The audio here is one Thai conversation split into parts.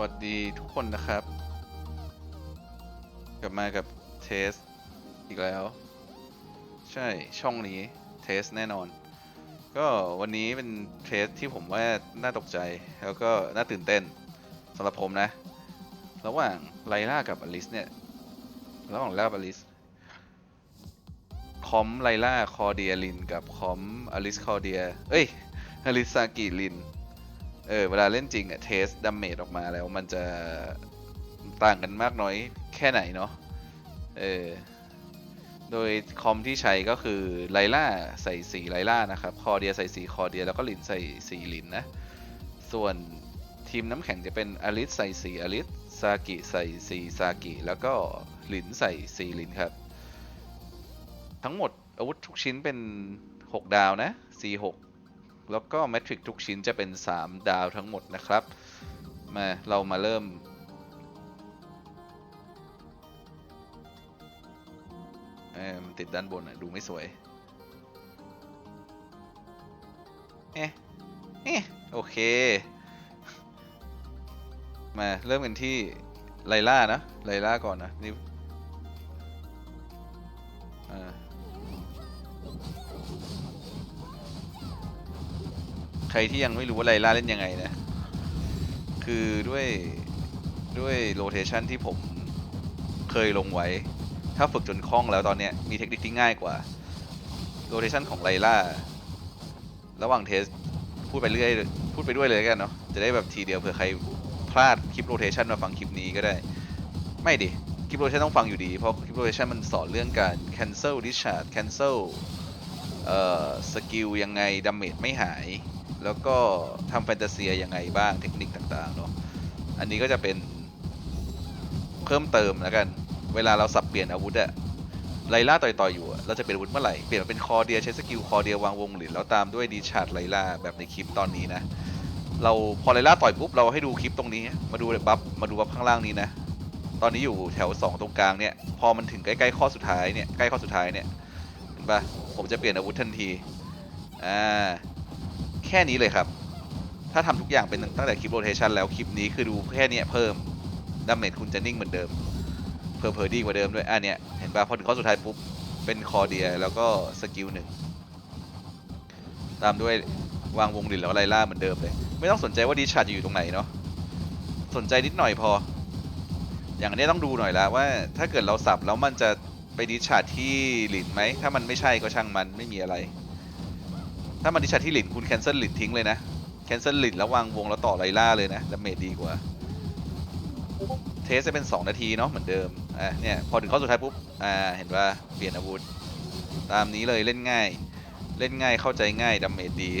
วัสดีทุกคนนะครับ กลับมากับเทสอีกแล้ว ใช่ช่องนี้เทสแน่นอน ก็วันนี้เป็นเทสที่ผมว่าน่าตกใจแล้วก็น่าตื่นเต้นสำหรับผมนะ ระหว่างไลล่ากับอลิสเนี่ยระหว่างไลล่ากับอลิสคอมไลล่าคอเดียลิน กับคอมอลิสคอเดีย เอ้ยอลิสซากิลิน เออเวลาเล่นจริงอะเทสดัมเมจออกมาแล้วมันจะต่างกันมากน้อยแค่ไหนเนาะเออโดยคอมที่ใช้ก็คือไลล่าใส่สีไลล่านะครับ คอเดียใส่สีคอเดียแล้วก็ลินใส่สีลินนะ ส่วนทีมน้ำแข็งจะเป็นอลิสใส่สีอลิสซากิใส่สีซากิแล้วก็ลินใส่สีลินครับ ทั้งหมดอาวุธทุกชิ้นเป็น 6 ดาวนะ C6 แล้วก็แมทริกทุกชิ้นจะเป็น 3 ดาวทั้งหมดนะครับ มาเรามาเริ่ม เออมันติดด้านบนอะ ดูไม่สวย เอ๊ะ เอ๊ะ โอเค มาเริ่มกันที่ไลล่านะ ไลล่าก่อนนะ นี่ ใครที่ยังไม่รู้ว่าไลล่าเล่นยังไงนะ คือด้วยด้วยโรเทชันที่ผมเคยลงไว้ ถ้าฝึกจนคล่องแล้วตอนเนี้ยมีเทคนิคที่ง่ายกว่าโรเทชันของไลล่าระหว่างเทสพูดไปเรื่อยพูดไปด้วยเลยกันเนาะจะได้แบบทีเดียวเผื่อใครพลาดคลิปโรเทชันมาฟังคลิปนี้ก็ได้ ไม่ดิคลิปโรเทชันต้องฟังอยู่ดี เพราะคลิปโรเทชันมันสอนเรื่องการ cancel discharge cancel เอ่อสกิลยังไงดาเมจไม่หาย แล้วก็ทำแฟนตาเซียยังไงบ้างเทคนิคต่างๆเนาะอันนี้ก็จะเป็นเพิ่มเติมแล้วกัน เวลาเราสับเปลี่ยนอาวุธอะไลล่าต่อยๆอยู่เราจะเปลี่ยนอาวุธเมื่อไหร่เปลี่ยนมาเป็นคอเดียใช้สกิลคอเดียวางวงหลินแล้วตามด้วยดีชาร์ดไลล่าแบบในคลิปตอนนี้นะเราพอไลล่าต่อยปุ๊บเราให้ดูคลิปตรงนี้ มาดูบัฟมาดูบัฟข้างล่างนี้นะตอนนี้อยู่แถว 2 ตรงกลางเนี่ยพอมันถึงใกล้ๆข้อสุดท้ายเนี่ยใกล้ข้อสุดท้ายเนี่ยเห็นปะผมจะเปลี่ยนอาวุธทันทีอ่า แค่นี้เลยครับ ถ้าทำทุกอย่างเป็นตั้งแต่คลิปโรเทชันแล้วคลิปนี้คือดูแค่นี้เพิ่มดาเมจคุณจะนิ่งเหมือนเดิมเพอเพอดีกว่าเดิมด้วยอะเนี่ยเห็นปะพอถึงข้อสุดท้ายปุ๊บ เป็นคอเดียแล้วก็สกิลหนึ่งตามด้วยวางวงดินแล้วไลล่าเหมือนเดิมเลย ไม่ต้องสนใจว่าดีชาร์จะอยู่ตรงไหนเนาะสนใจนิดหน่อยพอ อย่างนนี้ต้องดูหน่อยละว่า ถ้าเกิดเราสับแล้วมันจะไปดิชาร์จที่หลินไหมถ้ามันไม่ใช่ก็ช่างมันไม่มีอะไร ถ้ามันดิชาที่หลินคุณแคนเซิลหลินทิ้งเลยนะ แคนเซิลหลินแล้ววางวงแล้วต่อไลล่าเลยนะดาเมจดีกว่า เทสจะเป็น 2 นาทีเนาะเหมือนเดิม อะเนี่ยพอถึงข้อสุดท้ายปุ๊บ อ่าเห็นว่าเปลี่ยนอาวุธ ตามนี้เลยเล่นง่าย เล่นง่ายเข้าใจง่ายดาเมจดี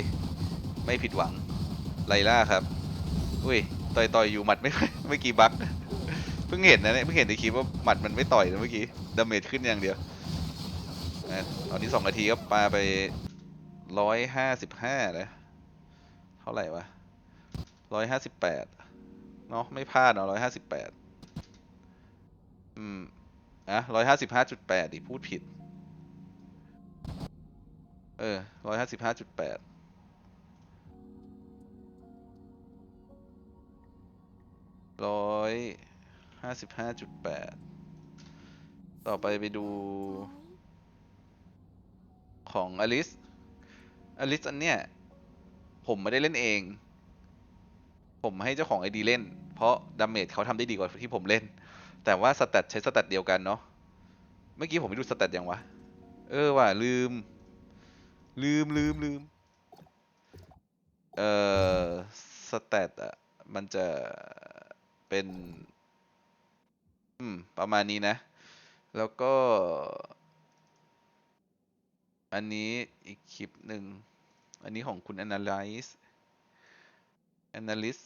ไม่ผิดหวังไลล่าครับ อุ้ยต่อยต่อยอยู่หมัดไม่ไม่กี่บัคเพิ่งเห็นนะเนี่ยเพิ่งเห็นในคลิปว่าหมัดมันไม่ต่อยนะเมื่อกี้ดาเมจขึ้นอย่างเดียวนะตอนนี้สองนาทีก็ปาไป ร้อยห้าสิบห้าเลยเท่าไหร่วะร้อยห้าสิบแปดเนาะไม่พลาดเนาะร้อยห้าสิบแปดอืมอะร้อยห้าสิบห้าจุดแปดดิพูดผิด เออร้อยห้าสิบห้าจุดแปดร้อยห้าสิบห้าจุดแปดต่อไปไปดูของอลิส อลิสอันเนี้ยผมไม่ได้เล่นเอง ผมให้เจ้าของไอดีเล่น เพราะดาเมจเขาทำได้ดีกว่าที่ผมเล่น แต่ว่าสแตทใช้สแตทเดียวกันเนาะเมื่อกี้ผมไปดูสแตทยังวะ เออว่ะลืม ลืมลืมลืมเอ่อสแตทอะมันจะเป็น อืม ประมาณนี้นะ แล้วก็ อันนี้อีกคลิปหนึ่ง อันนี้ของคุณ Analyze Analyst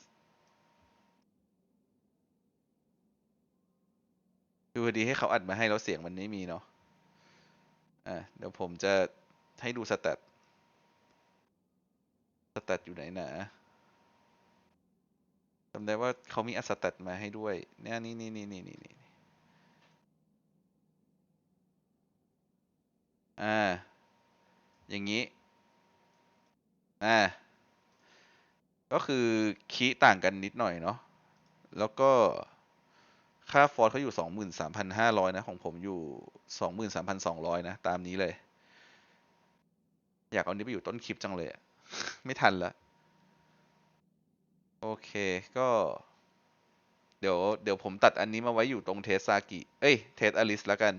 ดูพอดีให้เขาอัดมาให้แล้วเสียงมันไม่มีเนาะ อะเดี๋ยวผมจะให้ดูสแตทสแตทอยู่ไหนนะจำได้ว่าเขามีอัสแตทมาให้ด้วย เนี่ยนี่นี่นี่นี่นี่นี่อ่า อย่างนี้ อ่า ก็คือคีต่างกันนิดหน่อยเนาะ แล้วก็ค่าฟอร์สเขาอยู่สองหมื่นสามพันห้าร้อยนะ ของผมอยู่สองหมื่นสามพันสองร้อยนะ ตามนี้เลย อยากเอานี้ไปอยู่ต้นคลิปจังเลย ไม่ทันละ โอเค ก็ เดี๋ยว เดี๋ยวผมตัดอันนี้มาไว้อยู่ตรงเทสซากิ เอ้ย เทสอลิสแล้วกัน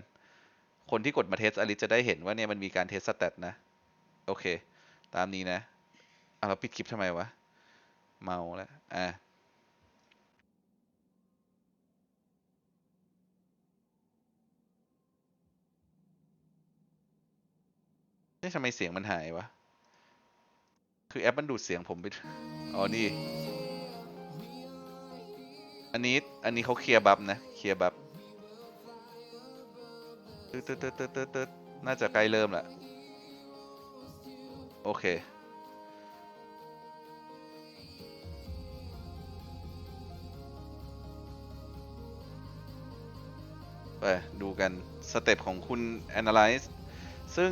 คนที่กดมาเทสอลิสจะได้เห็นว่าเนี่ยมันมีการเทสสแตทนะ โอเค ตามนี้นะะเราปิดคลิปทำไมวะ เมาแล้ว อะนี่ทำไมเสียงมันหายวะ คือแอปมันดูดเสียงผมไป อ๋อ นี่ อันนี้ อันนี้เขาเคลียร์บัฟนะ เคลียร์บัฟตึ๊ดตึ๊ดตึ๊ดตึ๊ดตึ๊ดตึ๊ดน่าจะใกล้เริ่มละ โอเค ไปดูกันสเต็ปของคุณ Analyze ซึ่ง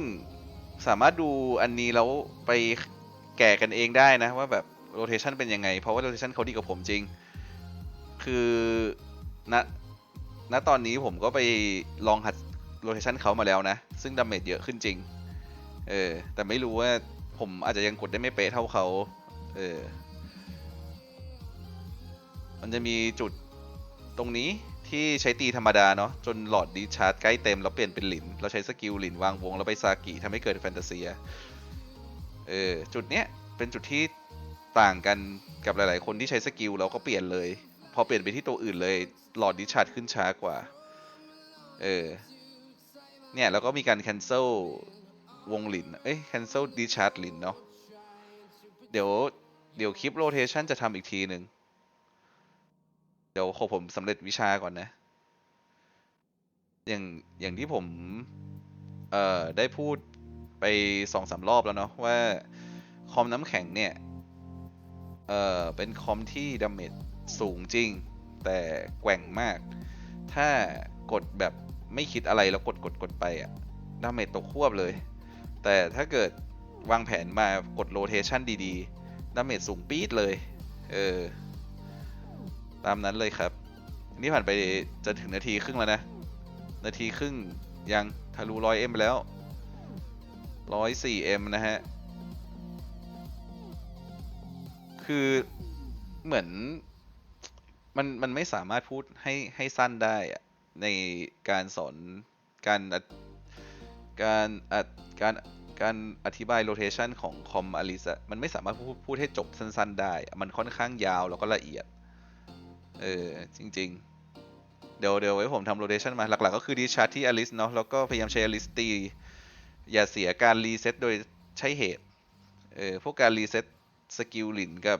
สามารถดูอันนี้แล้วไปแก่กันเองได้นะ ว่าแบบ rotation เป็นยังไง เพราะว่า rotation เขาดีกว่าผมจริง คือณณตอนนี้ผมก็ไปลองหัด rotation เขามาแล้วนะ ซึ่งดาเมจเยอะขึ้นจริง เออ แต่ไม่รู้ว่าผมอาจจะยังกดได้ไม่เป๊ะเท่าเขา เออ มันจะมีจุดตรงนี้ ที่ใช้ตีธรรมดาเนาะจนหลอดดีชาร์จใกล้เต็มแล้วเปลี่ยนเป็นหลิน เราใช้สกิลหลินวางวงแล้วไปซากิทำให้เกิดแฟนตาเซีย เออ จุดเนี้ยเป็นจุดที่ต่างกันกับหลาย ๆ คนที่ใช้สกิลเราก็เปลี่ยนเลย พอเปลี่ยนไปที่ตัวอื่นเลย หลอดดิชาร์จขึ้นช้ากว่า เออ เนี่ยแล้วก็มีการ cancel วงหลิน เอ้ย cancel discharge หลินเนาะ เดี๋ยวเดี๋ยวคลิป rotation จะทำอีกทีหนึ่ง เดี๋ยวขอผมสำเร็จวิชาก่อนนะ อย่างอย่างที่ผม เอ่อ ได้พูดไปสองสามรอบแล้วเนาะว่า คอมน้ำแข็งเนี่ย เอ่อ เป็นคอมที่ดาเมจสูงจริง แต่แกว่งมาก ถ้ากดแบบไม่คิดอะไรแล้วกดกดกดไปอะดาเมจตกควบเลย แต่ถ้าเกิดวางแผนมากดโรเทชันดีๆ ดาเมจสูงปี๊ดเลย เออ ตามนั้นเลยครับ นี่ผ่านไปจะถึงนาทีครึ่งแล้วนะ นาทีครึ่งยังทะลุร้อยเอ็มไปแล้วร้อยสี่เอ็มนะฮะ คือเหมือนมันมันไม่สามารถพูดให้ให้สั้นได้ในการสอนการการอการการอธิบายโ o เ a ชันของคอมอลิสมันไม่สามารถพูดพูดให้จบสั้นๆได้ มันค่อนข้างยาวแล้วก็ละเอียด เออ จริง ๆ เดี๋ยวเดี๋ยวไว้ผมทำโ o เ a ชันมาหลัก ๆ ก็คือดีชาร์จที่อลิสเนาะแล้วก็พยายามใช้อลิสตี อย่าเสียการรีเซ็ตโดยใช้เหตุ เออ พวกการรีเซ็ตสกิลหลินกับ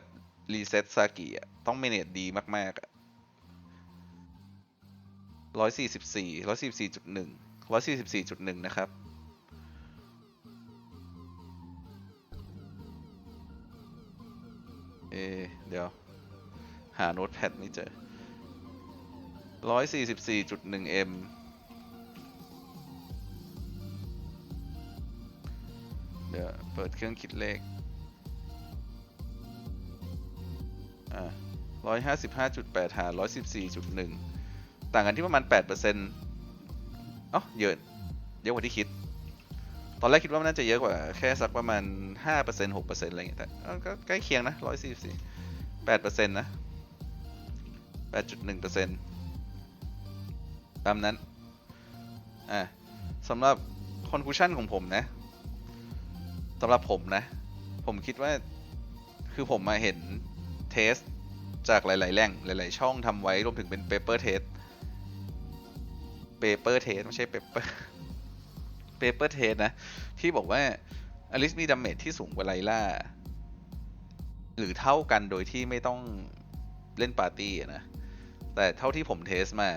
รีเซ็ตซากิอะต้องเมเนจดีมากๆร้อยสี่สิบสี่ร้อยสี่สิบสี่จุดหนึ่งร้อยสี่สิบสี่จุดหนึ่งนะครับเอเดี๋ยว หาโน้ตแพดไม่เจอร้อยสี่สิบสี่จุดหนึ่งเอ็มเดี๋ยว เปิดเครื่องคิดเลข อ่าร้อยห้าสิบห้าจุดแปดหาร้อยสิบสี่จุดหนึ่งต่างกันที่ประมาณแปดเปอร์เซ็นต์อ๋อเยอะ เยอะกว่าที่คิด ตอนแรกคิดว่ามันน่าจะเยอะกว่าแค่สักประมาณห้าเปอร์เซ็นต์หกเปอร์เซ็นต์อะไรเงี้ย แต่ก็ใกล้เคียงนะร้อยสี่สี่แปดเปอร์เซ็นต์นะ แปดจุดหนึ่งเปอร์เซ็นต์ตามนั้น อ่าสำหรับ conclusion ของผมนะสำหรับผมนะ ผมคิดว่าคือผมมาเห็นเทสจากหลาย ๆ แหล่งหลาย ๆ ช่องทำไว้รวมถึงเป็น paper test paper test ไม่ใช่ paper paper test นะ ที่บอกว่าอลิสมีดาเมจที่สูงกว่าไลล่า หรือเท่ากันโดยที่ไม่ต้องเล่นปาร์ตี้นะ แต่เท่าที่ผมเทสมา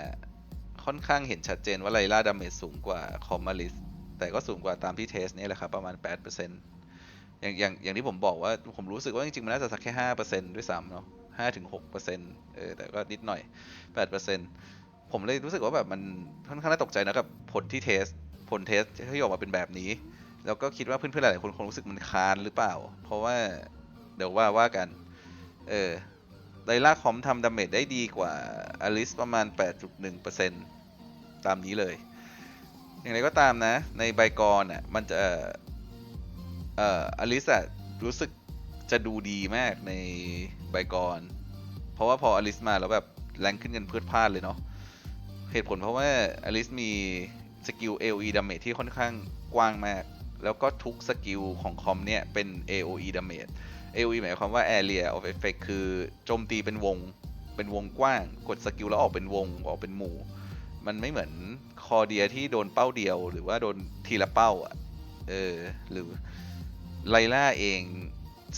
ค่อนข้างเห็นชัดเจนว่าไลล่าดาเมจสูงกว่าคอมมาลิสแต่ก็สูงกว่าตามที่เทสเนี่ยแหละครับ ประมาณ 8%อย่างอย่างอย่างที่ผมบอกว่าผมรู้สึกว่าจริงๆ มันน่าจะสักแค่ 5%ด้วยซ้ำเนาะ5ถึง6%เออแต่ก็นิดหน่อย 8%ผมเลยรู้สึกว่าแบบมันค่อนข้างน่าตกใจนะกับผลที่เทส ผลเทสที่ออกมาเป็นแบบนี้ แล้วก็คิดว่าเพื่อนๆ หลายๆคนคงรู้สึกมันคานหรือเปล่า เพราะว่าเดี๋ยวว่าว่ากัน เออ ไดล่าคอมทำดาเมจได้ดีกว่าอลิสประมาณ 8.1%ตามนี้เลย อย่างไรก็ตามนะ ในไบกรอะมันจะ เอ่ออลิสอะรู้สึกจะดูดีมากในไบกร เพราะว่าพออลิสมาแล้วแบบแรงขึ้นกันเพืชพลาดเลยเนาะ เหตุผลเพราะว่าอลิสมีสกิล AOE damage ที่ค่อนข้างกว้างมาก แล้วก็ทุกสกิลของคอมเนี่ยเป็น AOE damage AOE หมายความว่า area of effect คือโจมตีเป็นวงเป็นวงกว้าง กดสกิลแล้วออกเป็นวงออกเป็นหมู่ มันไม่เหมือนคอเดียที่โดนเป้าเดียว หรือว่าโดนทีละเป้าอะเออหรือไลล่าเอง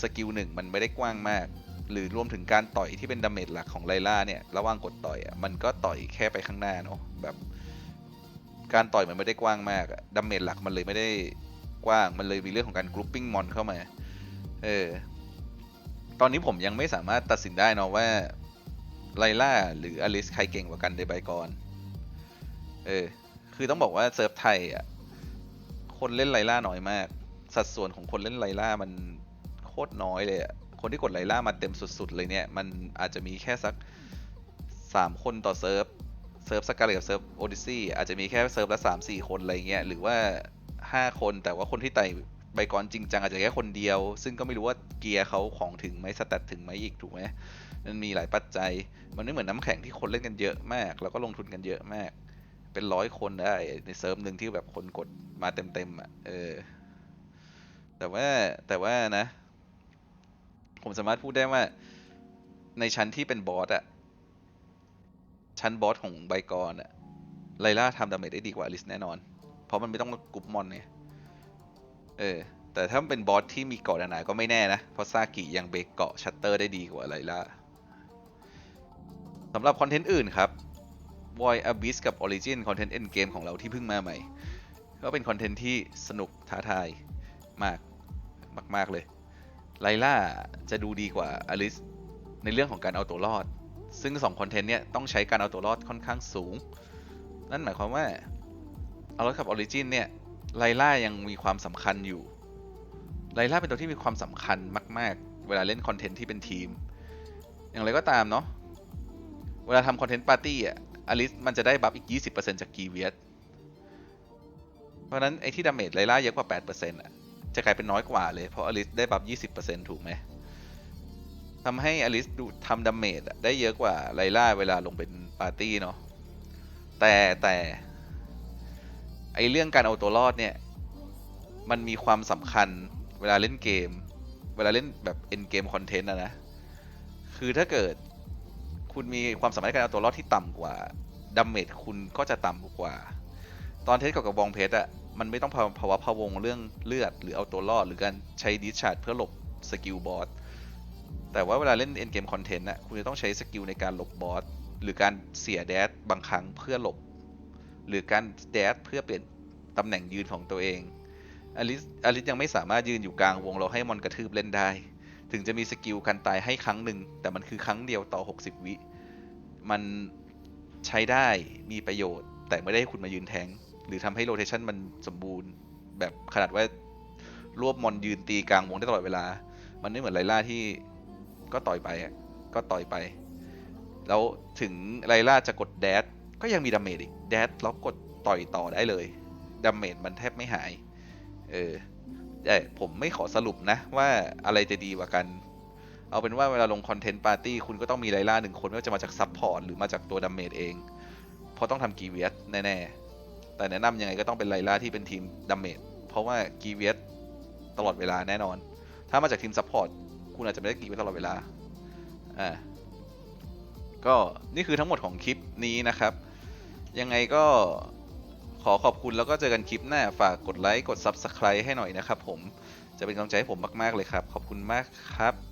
สกิลหนึ่งมันไม่ได้กว้างมาก หรือรวมถึงการต่อยที่เป็นดาเมจหลักของไลล่าเนี่ยระหว่างกดต่อยอะมันก็ต่อยแค่ไปข้างหน้าเนาะแบบการต่อยมันไม่ได้กว้างมากดาเมจหลักมันเลยไม่ได้กว้าง มันเลยมีเรื่องของการกรุ๊ปปิ้งมอนเข้ามา เออ ตอนนี้ผมยังไม่สามารถตัดสินได้เนาะว่าไลล่าหรืออลิสใครเก่งกว่ากันในใบกรเออ คือต้องบอกว่าเซิร์ฟไทยอะ คนเล่นไลล่าน้อยมาก สัดส่วนของคนเล่นไลล่ามันโคตรน้อยเลยอะ คนที่กดไลล่ามาเต็มสุด ๆ เลยเนี่ย มันอาจจะมีแค่สักสามคนต่อเซิร์ฟ เซิร์ฟสกาเลกับเซิร์ฟโอดิซี่อาจจะมีแค่เซิร์ฟละสามสี่คนอะไรเงี้ย หรือว่าห้าคนแต่ว่าคนที่ไต่ ใบกรจริงจังอาจจะแค่คนเดียว ซึ่งก็ไม่รู้ว่าเกียร์เขาของถึงไหมสแตทถึงไหมอีกถูกไหมมันมีหลายปัจจัย มันไม่เหมือนน้ำแข็งที่คนเล่นกันเยอะมาก แล้วก็ลงทุนกันเยอะมาก เป็นร้อยคนได้ในเซิร์ฟหนึ่งที่แบบคนกดมาเต็มๆอะเออแต่ว่าแต่ว่านะ ผมสามารถพูดได้ว่า ในชั้นที่เป็นบอสอะชั้นบอสของไบกรอะไลล่าทำดาเมจได้ดีกว่าอลิสแน่นอน เพราะมันไม่ต้องมากรุ๊ปมอนเนี่ย เออ แต่ถ้าเป็นบอสที่มีเกาะหนาๆก็ไม่แน่นะ เพราะซากิยังเบรกเกาะชัตเตอร์ได้ดีกว่าไลล่าสำหรับคอนเทนต์อื่นครับ Void Abyss กับ Origin คอนเทนต์ Endgame ของเราที่เพิ่งมาใหม่ ก็เป็นคอนเทนต์ที่สนุกท้าทายมากมาก ๆ เลยไลล่าจะดูดีกว่าอลิสในเรื่องของการเอาตัวรอด ซึ่งสองคอนเทนต์เนี่ยต้องใช้การเอาตัวรอดค่อนข้างสูง นั่นหมายความว่าเอารถกับออริจินเนี่ย ไลล่ายังมีความสำคัญอยู่ ไลล่าเป็นตัวที่มีความสำคัญมาก ๆ เวลาเล่นคอนเทนต์ที่เป็นทีม อย่างไรก็ตามเนาะ เวลาทำคอนเทนต์ปาร์ตี้อะอลิสมันจะได้บัฟอีก 20%จากกีเวียสเพราะนั้นไอ้ที่ดาเมจไลล่าเยอะกว่า 8%อะ จะกลายเป็นน้อยกว่าเลย เพราะอลิสได้บัฟ 20%ถูกไหมทำให้อลิสดูทำดาเมจได้เยอะกว่าไลล่าเวลาลงเป็นปาร์ตี้เนาะ แต่แต่ ไอเรื่องการเอาตัวรอดเนี่ย มันมีความสำคัญเวลาเล่นเกม เวลาเล่นแบบเอ็นเกมคอนเทนต์นะนะ คือถ้าเกิดคุณมีความสามารถในการเอาตัวรอดที่ต่ำกว่าดาเมจคุณก็จะต่ำกว่า ตอนเทสกับกระบองเพชรอะมันไม่ต้องภาวะพะวงเรื่องเลือดหรือเอาตัวรอดหรือการใช้ดิชาร์ดเพื่อหลบสกิลบอสแต่ว่าเวลาเล่นเอ็นเกมคอนเทนต์นะคุณจะต้องใช้สกิลในการหลบบอสหรือการเสียแดดบางครั้งเพื่อหลบ หรือการแดดเพื่อเปลี่ยนตำแหน่งยืนของตัวเองอลิสอลิสยังไม่สามารถยืนอยู่กลางวงเราให้มอนกระทืบเล่นได้ ถึงจะมีสกิลการตายให้ครั้งหนึ่ง แต่มันคือครั้งเดียวต่อ 60 วิ มันใช้ได้มีประโยชน์ แต่ไม่ได้ให้คุณมายืนแทง หรือทำให้โรเทชันมันสมบูรณ์ แบบขนาดว่ารวบมอนยืนตีกลางวงได้ตลอดเวลา มันไม่เหมือนไลล่าที่ก็ต่อยไปก็ต่อยไป แล้วถึงไลล่าจะกดแดด ก็ยังมีดาเมจอีกแดดแล้วกดต่อยต่อได้เลยดาเมจมันแทบไม่หาย เออแต่ผมไม่ขอสรุปนะ ว่าอะไรจะดีกว่ากัน เอาเป็นว่าเวลาลงคอนเทนต์ปาร์ตี้คุณก็ต้องมีไลล่าหนึ่งคนไม่ว่าจะมาจากซับพอร์ตหรือมาจากตัวดาเมจเอง เพราะต้องทำกีเวียสแน่ๆ แต่แนะนำยังไงก็ต้องเป็นไลล่าที่เป็นทีมดาเมจเพราะว่ากีเวียสตลอดเวลาแน่นอน ถ้ามาจากทีมซัพพอร์ตคุณอาจจะไม่ได้กีเวียสตลอดเวลา อ่า ก็นี่คือทั้งหมดของคลิปนี้นะครับ ยังไงก็ขอขอบคุณแล้วก็เจอกันคลิปหน้า ฝากกดไลค์ กด Subscribe ให้หน่อยนะครับผม จะเป็นกำลังใจให้ผมมาก ๆ เลยครับ ขอบคุณมากครับ